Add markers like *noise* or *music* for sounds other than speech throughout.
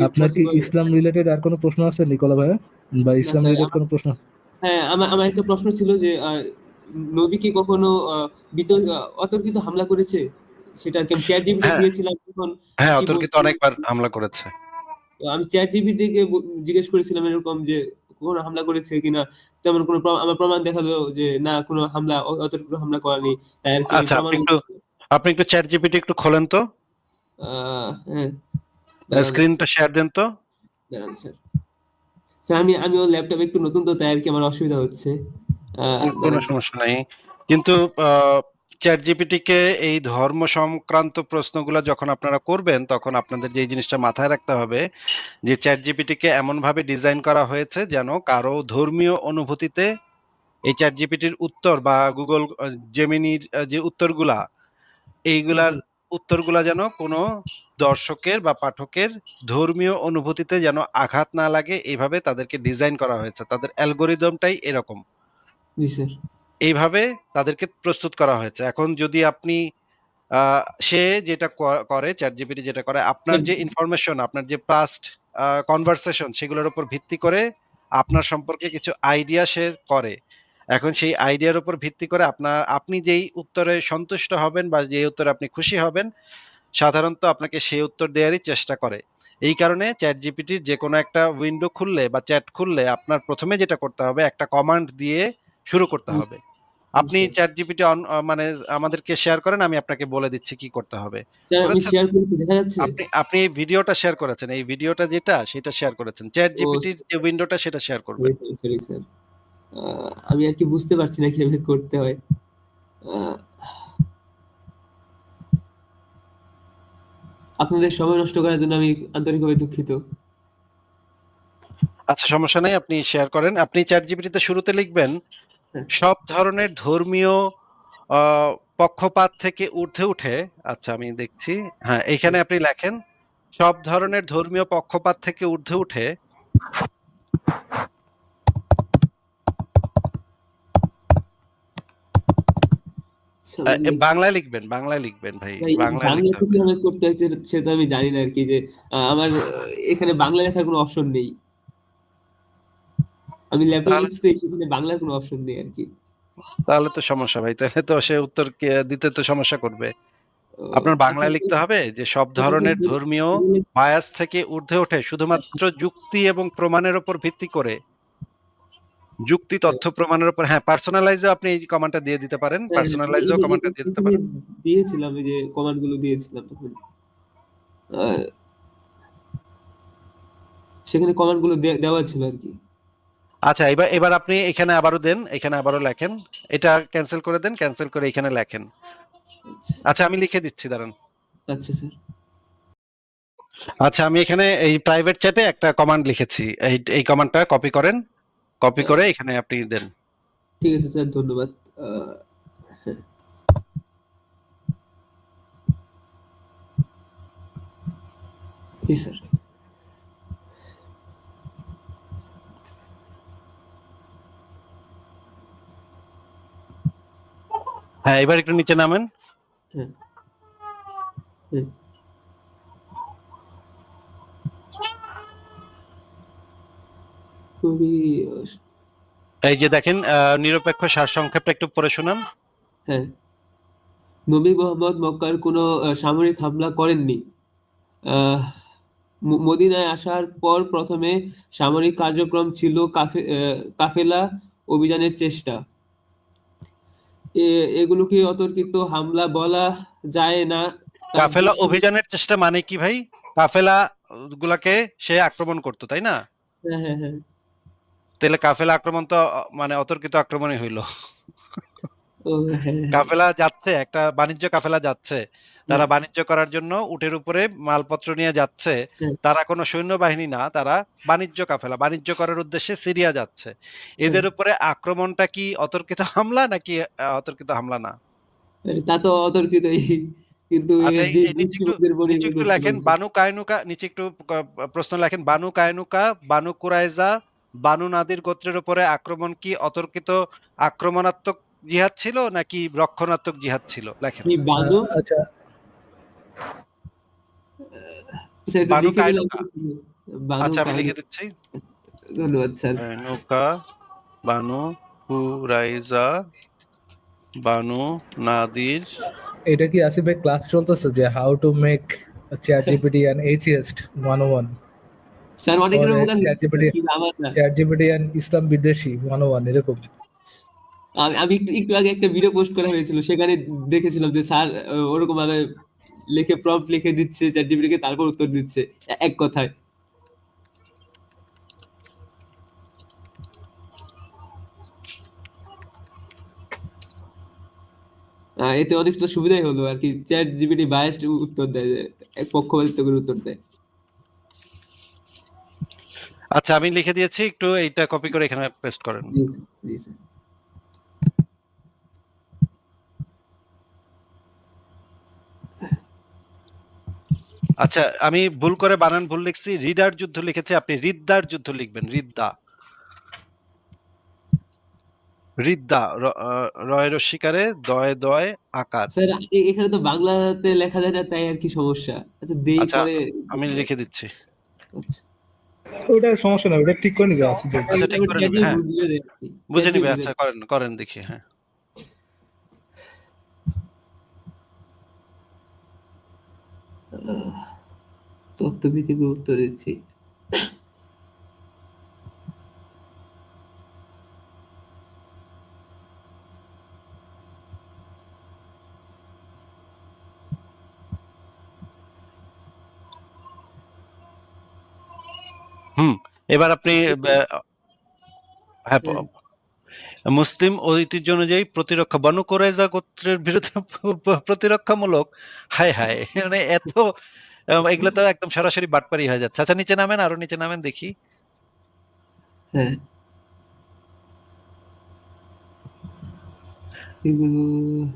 আপনার কি ইসলাম রিলেটেড আর কোনো প্রশ্ন আছে নিকোলা ভাইয়া? বা ইসলাম রিলেটেড কোনো প্রশ্ন? হ্যাঁ আমার আমার একটা প্রশ্ন ছিল যে আহ, নবী কি কখনো অতর্কিত হামলা করেছে? সেটা কি চ্যাট জিপিটি হ্যাঁ। দিয়েছিলাম তখন হ্যাঁ অতর্কিত অনেকবার হামলা করেছে। তো আমি চ্যাট জিপিটিকে জিজ্ঞেস করেছিলাম এরকম যে কোনো হামলা করেছে কিনা? তেমন কোনো আমার প্রমাণ দেখাল যে না কোনো হামলা অতর্কিত হামলা করেনি। তাই আর কি আচ্ছা, আপনি একটু- আপনি একটু চ্যাট জিপিটি একটু খোলেন তো। আহ, হ্যাঁ। স্ক্রিনটা শেয়ার দেন তো। দাঁড়ান স্যার। স্যার আমি আমি ওর ল্যাপটপ একটু নতুন তো তাই আর কি আমার অসুবিধা হচ্ছে। কোনো সমস্যা নাই। কিন্তু চ্যাট জিপিটিকে এই ধর্ম সংক্রান্ত প্রশ্নগুলো যখন আপনারা করবেন তখন আপনাদের যে জিনিসটা মাথায় রাখতে হবে যে চ্যাট জিপিটিকে এমন ভাবে ডিজাইন করা হয়েছে যেন কারও ধর্মীয় অনুভূতিতে এই চ্যাট জিপিটির উত্তর বা গুগল জেমিনির যে উত্তরগুলা এইগুলার উত্তরগুলা যেন কোনো দর্শকের বা পাঠকের ধর্মীয় অনুভূতিতে যেন আঘাত না লাগে এইভাবে তাদেরকে ডিজাইন করা হয়েছে। তাদের অ্যালগোরিদমটাই এরকম। এইভাবে তাদেরকে প্রস্তুত করা হয়েছে। এখন যদি আপনি আহ, সে যেটা করে চ্যাট জিপিটি যেটা করে আপনার যে ইনফরমেশন আপনার যে পাস্ট কনভারসেশন সেগুলোর উপর ভিত্তি করে আপনার সম্পর্কে কিছু আইডিয়া সে করে। এখন সেই আইডিয়ার উপর ভিত্তি করে আপনার আপনি যেই উত্তরে সন্তুষ্ট হবেন বা যে উত্তরে আপনি খুশি হবেন সাধারণত আপনাকে সেই উত্তর দেওয়ারই চেষ্টা করে। এই কারণে চ্যাট জিপিটির যে কোনো একটা উইন্ডো খুললে বা চ্যাট খুললে আপনার প্রথমে যেটা করতে হবে একটা কমান্ড দিয়ে শুরু করতে হবে। আপনি চ্যাট জিপিটি অন মানে আমাদেরকে শেয়ার করেন আমি আপনাকে বলে দিচ্ছি কি করতে হবে। আপনি আপনি এই ভিডিওটা শেয়ার করেছেন এই ভিডিওটা যেটা সেটা শেয়ার করেছেন। চ্যাট জিপিটির যে উইন্ডোটা সেটা শেয়ার করবেন। আমি আর কি বুঝতে পারছি না কীভাবে করতে হয়। আপনাদের সময় নষ্ট করার জন্য আমি আন্তরিকভাবে দুঃখিত। আচ্ছা সমস্যা নাই আপনি শেয়ার করেন। আপনি চ্যাট জিপিটিতে শুরুতে লিখবেন হ্যাঁ। সব ধরনের ধর্মীয় পক্ষপাত থেকে ঊর্ধ্বে উঠে আচ্ছা আমি দেখছি হ্যাঁ এখানে আপনি লেখেন সব ধরনের ধর্মীয় পক্ষপাত থেকে ঊর্ধ্বে উঠে আহ, এ, বাংলায় লিখবেন বাংলায় লিখবেন ভাই ভাই, বাংলা করতে হয় সেটা- আমি জানি না আর কি যে আমার এখানে বাংলা লেখার কোনো অপশন নেই। আমি ল্যাপটপ তাহলে- লিখতে বাংলার কোনো অপশন নেই আর কি। তাহলে তো সমস্যা ভাই তাহলে তো সে উত্তর দিতে তো সমস্যা করবে। আপনার বাংলায় লিখতে হবে যে সব ধরনের ধর্মীয় বায়াস থেকে ঊর্ধ্বে ওঠে শুধুমাত্র যুক্তি এবং প্রমাণের উপর ভিত্তি করে। যুক্তি তথ্য প্রমাণের উপর হ্যাঁ পার্সোনালাইজও আপনি এই কমান্ডটা দিয়ে দিতে পারেন হ্যাঁ, পার্সোনালাইজও কমান্ডটা দিয়ে দিতে পারেন। দিয়েছিলাম এই যে কমান্ডগুলো দিয়েছিলাম তখন। সেখানে কমান্ডগুলো দেওয়া ছিল আর কি। আচ্ছা এবার এবার আপনি এখানে আবারও দেন এখানে আবারও লেখেন। এটা ক্যান্সেল করে দেন ক্যান্সেল করে এখানে লেখেন। আচ্ছা। আমি লিখে দিচ্ছি দাঁড়ান। আচ্ছা স্যার। আচ্ছা আমি এখানে এই প্রাইভেট চ্যাটে একটা কমান্ড লিখেছি। এই এই কমান্ডটা কপি করেন। কপি করে এখানে আপনি দেন। ঠিক আছে স্যার ধন্যবাদ। হ্যাঁ। জি স্যার। হ্যাঁ এবার একটু নিচে নামেন। হ্যাঁ হ্যাঁ। খুবই এই যে দেখেন নিরপেক্ষ সারসংক্ষেপটা একটু পড়ে শোনান। হ্যাঁ। নবী মোহাম্মদ মক্কার কোনো সামরিক হামলা করেননি। মদিনায় আসার পর প্রথমে সামরিক কার্যক্রম ছিল কাফে- কাফেলা অভিযানের চেষ্টা। এগুলোকে অতর্কিত হামলা বলা যায় না। কাফেলা অভিযানের চেষ্টা মানে কি ভাই? কাফেলা গুলাকে সে আক্রমণ করতো তাই না? হ্যাঁ হ্যাঁ হ্যাঁ। তাহলে কাফেলা আক্রমণ তো মানে অতর্কিত আক্রমণই হইল। হ্যাঁ। কাফেলা যাচ্ছে একটা বাণিজ্য কাফেলা যাচ্ছে। তারা বাণিজ্য করার জন্য উটের উপরে মালপত্র নিয়ে যাচ্ছে। তারা কোনো সৈন্যবাহিনী না তারা বাণিজ্য কাফেলা। বাণিজ্য করার উদ্দেশ্যে সিরিয়া যাচ্ছে। এদের উপরে আক্রমণটা কি অতর্কিত হামলা নাকি অতর্কিত হামলা না? তা তো অতর্কিতই। কিন্তু আচ্ছা লেখেন বানু কায়নুকা নিচে একটু প্রশ্ন লেখেন বানু কায়নুকা বানু কুরাইজা বানু নাদির গোত্রের উপরে আক্রমণ কি অতর্কিত আক্রমণাত্মক জিহাদ ছিল নাকি রক্ষণাত্মক জিহাদ ছিল? লেখেন। বানু? আচ্ছা। বানু কায়নুকা। আচ্ছা আমি লিখে দিচ্ছি। ধন্যবাদ স্যার। নৌকা বানু কুরাইজা বানু নাদির। এটা কি আসিফ ভাই ক্লাস চলতেছে যে how to make chat GPT এইচএস্ট ওয়ান ওয়ান স্যার অনেকের পরে উপকার ChatGPT শুধু আমার না চ্যাট জিপিটি অ্যান্ড ইসলাম বিদেশি ওয়ান ওয়ান এরকম। আমি আমি একটু আগে একটা ভিডিও পোস্ট করা হয়েছিল সেখানে দেখেছিলাম যে স্যার ওরকম ভাবে লিখে প্রম্পট লিখে দিচ্ছে চ্যাট জিপিটিকে তারপর উত্তর দিচ্ছে এক কথায়। এতে অনেকটা সুবিধাই হলো আর কি চ্যাট জিপিটি বায়াসড উত্তর দেয় এক পক্ষপাতিত্ব করে উত্তর দেয়। আচ্ছা আমি লিখে দিয়েছি একটু এইটা কপি করে এখানে পেস্ট করেন। আচ্ছা আমি ভুল করে বানান ভুল লিখছি রিডার যুদ্ধ লিখেছি আপনি রিদ্দার যুদ্ধ লিখবেন রিদ্দা। রিদ্দা র- আহ, রয় রস্বীকারে দয় দয় আকার। স্যার এখানে তো বাংলাতে লেখা যায় না তাই আর কি সমস্যা। আচ্ছা দেই আচ্ছা, পরে আমি লিখে দিচ্ছি। আচ্ছা। ওটা সমস্যা না ওটা ঠিক করে নিবে আসিফ আচ্ছা, ঠিক করে নিবে, হ্যাঁ। বুঝে নিবে আচ্ছা করেন করেন দেখি হ্যাঁ। তত্ত্ববিধিকে উত্তর দিচ্ছি। এবার আপনি হ্যাঁ মুসলিম ঐতিহ্য অনুযায়ী প্রতিরক্ষা বানু কোরাইজা গোত্রের বিরুদ্ধে *laughs* প্রতিরক্ষামূলক, হায় হায় মানে এত এগুলো তো একদম সরাসরি বাটপারি হয়ে যাচ্ছে। আচ্ছা নিচে নামেন, আরও নিচে নামেন দেখি। হ্যাঁ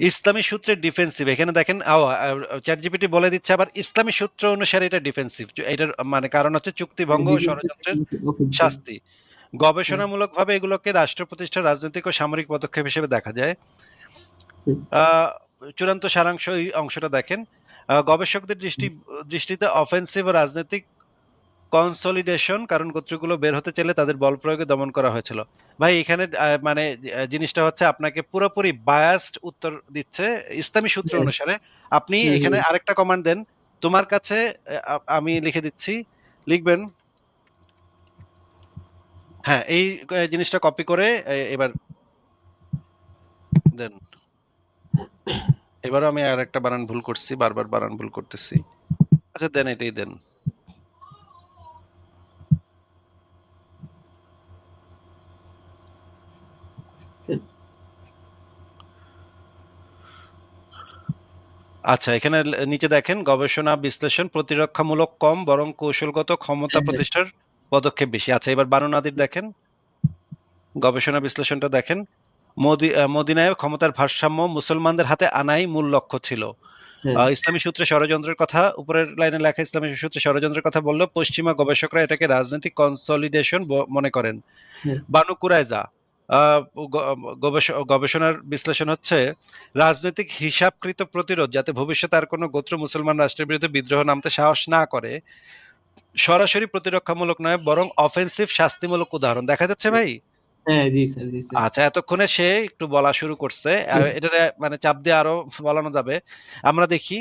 ইসলামী সূত্রের ডিফেন্সিভ এখানে দেখেন চ্যাট জিপিটি বলে দিচ্ছে আবার ইসলামী সূত্র অনুসারে এটা ডিফেন্সিভ এটার মানে কারণ হচ্ছে চুক্তিভঙ্গ ও ষড়যন্ত্রের। শাস্তি। গবেষণামূলকভাবে এগুলোকে রাষ্ট্র প্রতিষ্ঠার রাজনৈতিক ও সামরিক পদক্ষেপ হিসেবে দেখা যায়। আহ, চূড়ান্ত সারাংশ এই অংশটা দেখেন। গবেষকদের দৃষ্টি দৃষ্টিতে অফেন্সিভ ও রাজনৈতিক কনসলিডেশন কারণ গোত্রগুলো বের হতে চাইলে তাদের বল প্রয়োগে দমন করা হয়েছিল। ভাই এখানে মানে জিনিসটা হচ্ছে আপনাকে পুরোপুরি বায়াসড উত্তর দিচ্ছে ইসলামী সূত্র অনুসারে। আপনি এখানে আরেকটা কমান্ড দেন। তোমার কাছে আমি লিখে দিচ্ছি। লিখবেন? হ্যাঁ এই জিনিসটা কপি করে এবার দেন। এবারও আমি আর একটা বানান ভুল করছি বারবার বানান ভুল করতেছি। আচ্ছা দেন এটাই দেন। আচ্ছা এখানে নিচে দেখেন গবেষণা বিশ্লেষণ প্রতিরক্ষামূলক কম বরং কৌশলগত ক্ষমতা। প্রতিষ্ঠার পদক্ষেপ বেশি। আচ্ছা এবার বানুনাদির দেখেন। গবেষণা বিশ্লেষণটা দেখেন। মদিনায় ক্ষমতার ভারসাম্য মুসলমানদের হাতে আনাই মূল লক্ষ্য ছিল। ইসলামী সূত্রে ষড়যন্ত্রের কথা উপরের লাইনে লেখা ইসলামী সূত্রে ষড়যন্ত্রের কথা বললেও পশ্চিমা গবেষকরা এটাকে রাজনৈতিক কনসলিডেশন মনে করেন। বানু কুরাইজা গবেষণার বিশ্লেষণ হচ্ছে রাজনৈতিক হিসাবকৃত প্রতিরোধ যাতে ভবিষ্যতে আর কোনো গোত্র মুসলমান রাষ্ট্রের বিরুদ্ধে বিদ্রোহ নামতে সাহস না করে সরাসরি প্রতিরক্ষামূলক নয় বরং অফেন্সিভ শাস্তিমূলক উদাহরণ। দেখা যাচ্ছে ভাই? হ্যাঁ আচ্ছা এতক্ষণে সে একটু বলা শুরু করছে। এটা মানে চাপ দিয়ে আরও বলানো যাবে। আমরা দেখি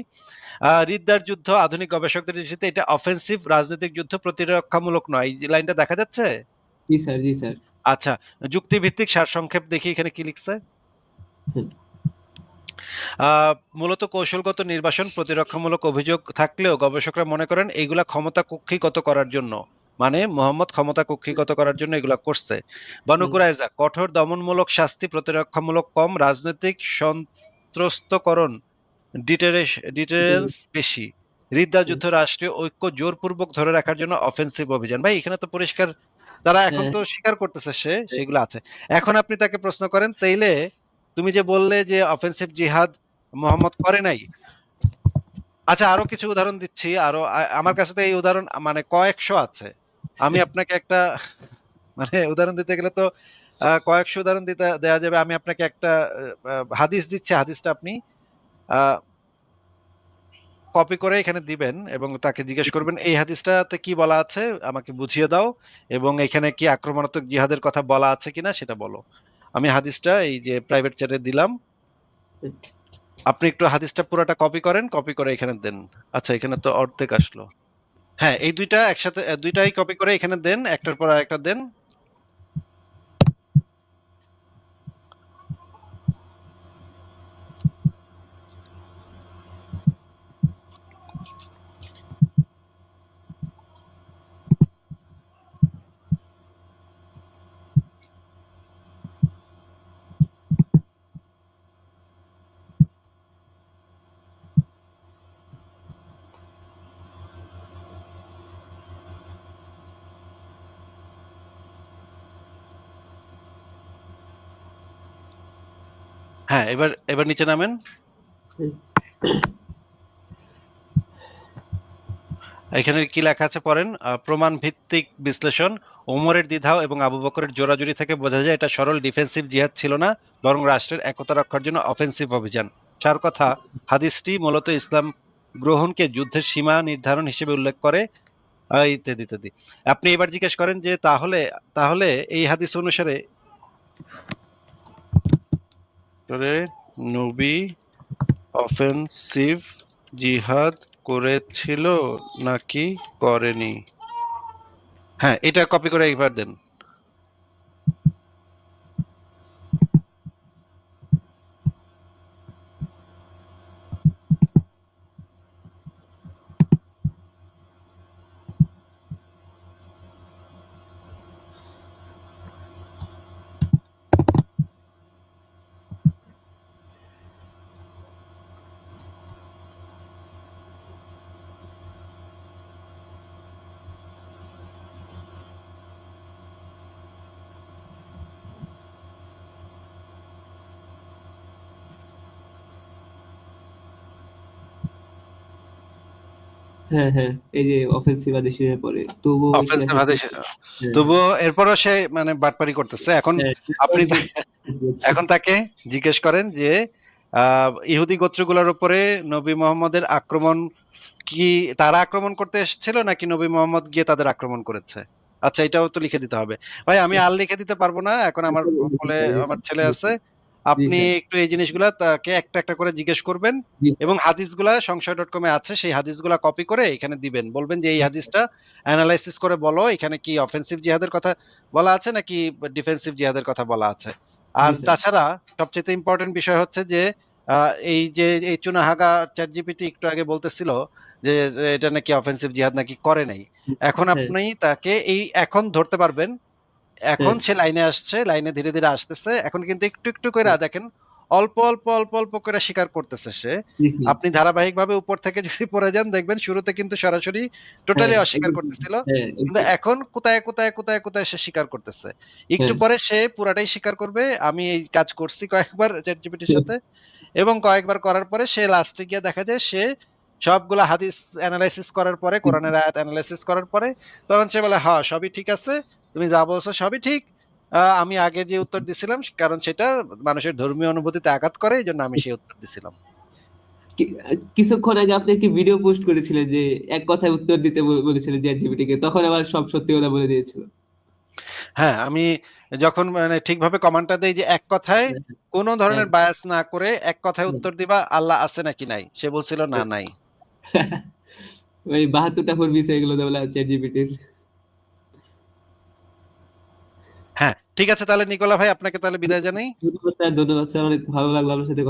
রিদ্দার যুদ্ধ আধুনিক গবেষকদের দৃষ্টিতে এটা অফেন্সিভ রাজনৈতিক যুদ্ধ প্রতিরক্ষামূলক নয়। এই লাইনটা দেখা যাচ্ছে? জি স্যার জি স্যার। আচ্ছা যুক্তিভিত্তিক সারসংক্ষেপ দেখি এখানে কি লিখছে। আহ, মূলত কৌশলগত নির্বাসন প্রতিরক্ষামূলক অভিযোগ থাকলেও গবেষকরা মনে করেন এইগুলা ক্ষমতা কক্ষিগত করার জন্য। মানে মোহাম্মদ ক্ষমতা কক্ষিগত করার জন্য এগুলা করছে। বনুকুরাইজা কঠোর দমনমূলক শাস্তি প্রতিরক্ষামূলক কম রাজনৈতিক সন্ত্রস্তকরণ ডিটারেন্স বেশি রিদ্দা যুদ্ধ রাষ্ট্রীয় ঐক্য জোরপূর্বক ধরে রাখার জন্য অফেন্সিভ অভিযান। ভাই এখানে তো পরিষ্কার তারা এখন হ্যাঁ। তো স্বীকার করতেছে সে সেগুলো আছে। এখন আপনি তাকে প্রশ্ন করেন তাইলে তুমি যে বললে যে অফেন্সিভ জিহাদ মোহাম্মদ করে নাই? আচ্ছা আরও কিছু উদাহরণ দিচ্ছি আরও আমার কাছে তো এই উদাহরণ মানে কয়েকশো আছে। আমি আপনাকে একটা মানে উদাহরণ দিতে গেলে তো আহ, কয়েকশো উদাহরণ দিতে দেওয়া যাবে। আমি আপনাকে একটা হাদিস দিচ্ছি হাদিসটা আপনি আহ, কপি করে এখানে দিবেন এবং তাকে জিজ্ঞেস করবেন, এই হাদিসটাতে কি বলা আছে? আমাকে বুঝিয়ে দাও। এবং এখানে কি আক্রমণাত্মক জিহাদের কথা বলা আছে কিনা সেটা বলো। আমি হাদিসটা এই যে প্রাইভেট চ্যাটে দিলাম। আপনি একটু হাদিসটা পুরোটা কপি করেন কপি করে এখানে দেন। আচ্ছা এখানে তো অর্ধেক আসলো। হ্যাঁ এই দুইটা একসাথে, দুইটাই কপি করে এখানে দেন, একটার পর একটা দেন। হ্যাঁ এবার এবার নিচে নামেন। এখানে কি লেখা আছে পড়েন? প্রমাণ ভিত্তিক বিশ্লেষণ, ওমরের দ্বিধাও এবং আবু বকরের জোরাজুরি থেকে বোঝা যায় এটা সরল ডিফেন্সিভ জিহাদ ছিল না, বরং রাষ্ট্রের একতা রক্ষার জন্য অফেন্সিভ অভিযান। চার কথা, হাদিসটি মূলত ইসলাম গ্রহণকে যুদ্ধের সীমা নির্ধারণ হিসেবে উল্লেখ করে। ইত্যাদি ইত্যাদি। আপনি এবার জিজ্ঞেস করেন যে তাহলে তাহলে এই হাদিস অনুসারে করে নবী অফেন্সিভ জিহাদ করেছিল নাকি করেনি? হ্যাঁ এটা কপি করে একবার দেন। হ্যাঁ হ্যাঁ এই যে অফেন্সিভ আদেশের পরে। তবুও অফেন্সিভ ইতিহাসে- হ্যাঁ, তবুও এরপরও সে মানে বাটপারি করতেছে। এখন হ্যাঁ, আপনি *laughs* এখন তাকে জিজ্ঞেস করেন যে ইহুদি গোত্রগুলোর উপরে নবী মোহাম্মদের আক্রমণ কি তারা আক্রমণ করতে এসেছিল নাকি নবী মোহাম্মদ গিয়ে তাদের আক্রমণ করেছে? আচ্ছা এটাও তো লিখে দিতে হবে। ভাই আমি আর লিখে দিতে পারব না। এখন আমার বলে আমার ছেলে আছে। আপনি একটু এই জিনিসগুলা তাকে একটা একটা করে জিজ্ঞেস করবেন এবং হাদিসগুলা সংশয় ডট কমে আছে সেই হাদিসগুলা কপি করে এখানে দিবেন। বলবেন যে এই হাদিসটা অ্যানালাইসিস করে বলো এখানে কি অফেন্সিভ জিহাদের কথা বলা আছে নাকি ডিফেন্সিভ জিহাদের কথা বলা আছে? আর তাছাড়া সবচেয়ে ইম্পর্টেন্ট বিষয় হচ্ছে যে এই যে এই চুনাহাগা চ্যাট জিপিটি একটু আগে বলতেছিল যে এটা নাকি অফেন্সিভ জিহাদ নাকি করে নাই। এখন। আপনি তাকে এই এখন ধরতে পারবেন এখন। সে লাইনে আসছে লাইনে ধীরে ধীরে আসতেছে। এখন কিন্তু একটু একটু করে। দেখেন অল্প অল্প অল্প অল্প করে স্বীকার করতেছে সে। আপনি ধারাবাহিকভাবে উপর থেকে যদি পড়ে যান দেখবেন শুরুতে কিন্তু সরাসরি টোটালি হ্যাঁ, অস্বীকার করতেছিল। হ্যাঁ, কিন্তু এখন কোথায় কোথায় কোথায় কোথায় সে স্বীকার করতেছে? একটু হ্যাঁ। পরে সে পুরাটাই স্বীকার করবে। আমি এই কাজ করছি কয়েকবার চ্যাটজিপিটির সাথে। এবং কয়েকবার করার পরে সে লাস্টে গিয়ে দেখা যায় সে সবগুলা হাদিস অ্যানালাইসিস করার পরে কোরআনের আয়াত অ্যানালাইসিস করার পরে তখন সে বলে হ্যাঁ সবই ঠিক আছে। তুমি যা বলছো সবই ঠিক। আমি আগে যে উত্তর দিছিলাম কারণ সেটা মানুষের ধর্মীয় অনুভূতিতে আঘাত করে এই জন্য আমি সেই উত্তর দিছিলাম। কিছুক্ষণ আগে আপনি একটি ভিডিও পোস্ট করেছিলেন যে এক কথায় উত্তর দিতে বলেছিলেন চ্যাট জিপিটি কে তখন আবার সব সত্যি কথা বলে দিয়েছিল। হ্যাঁ আমি যখন মানে ঠিকভাবে কমান্ডটা দেই যে এক কথায় কোনো ধরনের হ্যাঁ। বায়াস না করে এক কথায় উত্তর দিবা আল্লাহ আছে নাকি নাই? সে বলছিল না নাই। *laughs* ওই বাহাত্তরটা ফোর মিস হয়ে গেল তাহলে চ্যাট জিপিটির হ্যাঁ ঠিক আছে তাহলে, নিকোলা ভাই, আপনাকে তাহলে বিদায় জানাই। ধন্যবাদ স্যার ধন্যবাদ স্যার, অনেক ভালো লাগল আপনার সাথে